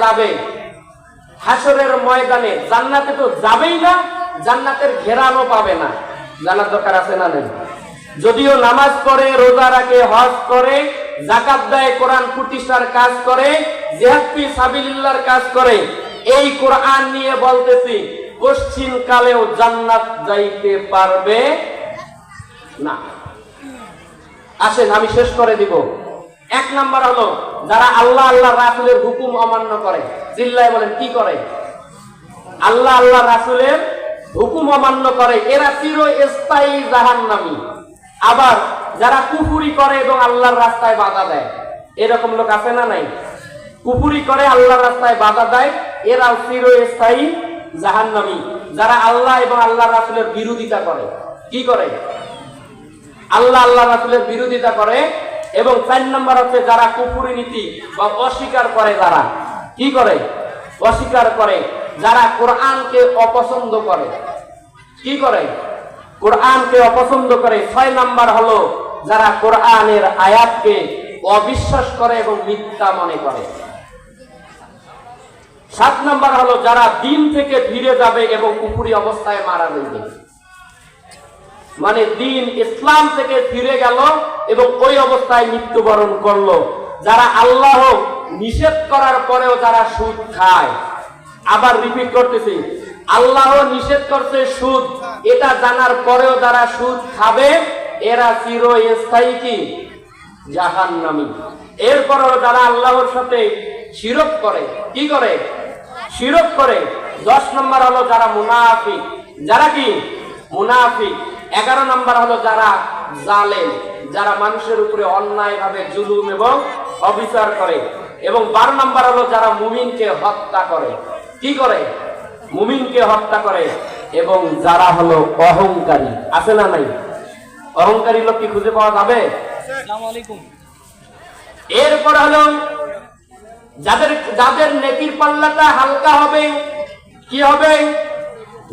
যাবে। হাসরের ময়দানে জান্নাতে তো যাবেই না, জান্নাতের ঘেরানো পাবে না। জানার দরকার আছে না নেই? যদিও নামাজ পড়ে, রোজা রাখে, হজ করে জাকাত দেয়, কোরআন প্রতিষ্ঠার কাজ করে, জেহাদি সাবিলিল্লাহর কাজ করে, এই কোরআন নিয়ে বলতেছি পশ্চিম কালেও জান্নাত যাইতে পারবে না। আসেন, আমি শেষ করে দিব। এক নাম্বার হলো, যারা আল্লাহ আল্লাহ রাসুলের হুকুম অমান্য করে, জিল্লায় বলেন, কি করে? আল্লাহ আল্লাহ রাসুলের হুকুম অমান্য করে, এরা চির স্থায়ী জাহান্নামী। আবার যারা কুফুরি করে এবং আল্লাহর রাস্তায় বাধা দেয়, এরকম লোক আছে না নাই? কুফুরি করে, আল্লাহর রাস্তায় বাধা দেয়, এরাও চির স্থায়ী জাহান্নামী। যারা আল্লাহ এবং আল্লাহ রাসুলের বিরোধিতা করে, কি করে? আল্লাহ আল্লাহ রাসুলের বিরোধিতা করে এবং চার নম্বর হচ্ছে যারা কুপুরি নীতি বা অস্বীকার করে যারা কি করে? অস্বীকার করে। যারা কোরআনকে অপছন্দ করে। কি করে? কোরআনকে অপছন্দ করে। ছয় নাম্বার হলো যারা কোরআনের আয়াতকে অবিশ্বাস করে এবং মিথ্যা মনে করে। সাত নাম্বার হলো যারা দিন থেকে ফিরে যাবে এবং কুপুরি অবস্থায় মারা যাবে। মানে দিন ইসলাম থেকে ফিরে গেল এবং ওই অবস্থায় মৃত্যুবরণ করল। যারা আল্লাহ নিষেধ করার পরেও যারা সুদ খায়। আবার রিপিট করতেছি, আল্লাহ নিষেধ করছে সুদ। এটা জানার পরেও যারা সুদ খাবে, এরা চির স্থায়ী কি? জাহান নামি এরপরও যারা আল্লাহর সাথে শিরক করে, কি করে? শিরক করে। দশ নম্বর হলো যারা মুনাফিক। যারা কি? মুনাফিক। এগারো নম্বর হলো যারা জালেম যারা মানুষের উপরে অন্যায় ভাবে জুলুম এবং অবিচার করে। এবং বারো নম্বর হলো যারা মুমিনকে হত্যা করে। কি করে? মুমিনকে হত্যা করে। এবং যারা হলো অহংকারী। আছে না নাই? অহংকারী লোক কি খুঁজে পাওয়া যাবে? এরপর হলো যাদের যাদের নেকির পাল্লাটা হালকা হবে কি হবে?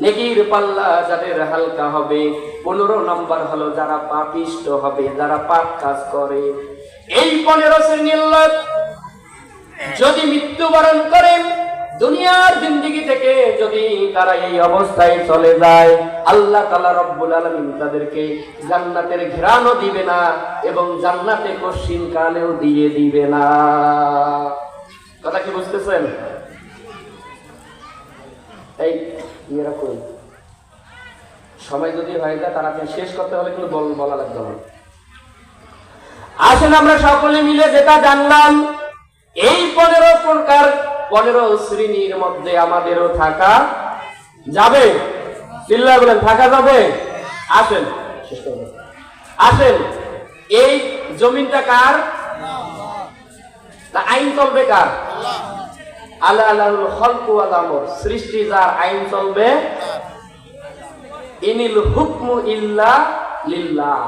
নেকির পাল্লা যাদের হালকা হবে, পনেরো নম্বর হলো যারা পাপিষ্ট হবে, যারা পাপ কাজ করে। এই পনেরো শ্রেণির লোক যদি মৃত্যুবরণ করেন দুনিয়ার জিন্দিগি থেকে যদি তারা এই অবস্থায় চলে যায়, আল্লাহ তালা রব্বুল আলমিন তাদেরকে জান্নাতের ঘেরানো দিবে না এবং জান্নাতে কশিন কালেও দিয়ে দিবে না। কথা কি বুঝতেছেন এই ইয়েরা কই? সময় যদি হয়ে যায় তাড়াতাড়ি শেষ করতে হলে কিন্তু বলা লাগবে না। আসেন আমরা সকলে মিলে যেটা জানলাম, এই পনেরো প্রকার পনেরো শ্রেণির মধ্যে আমাদেরও থাকা যাবে। চিল্লা বলেন, থাকা যাবে? আসেন আসেন, এই জমিনটা কার? আইন চলবে কার? আল্লাহ সৃষ্টি যার আইন চলবে। ইনিল হুকমু লিল্লাহ।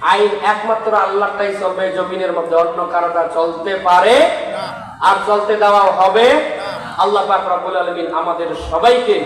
আইন একমাত্র আল্লাহটাই চলবে, জমিনের মধ্যে চলতে পারে আর চলতে দেওয়া হবে আল্লাহ আমাদের সবাইকে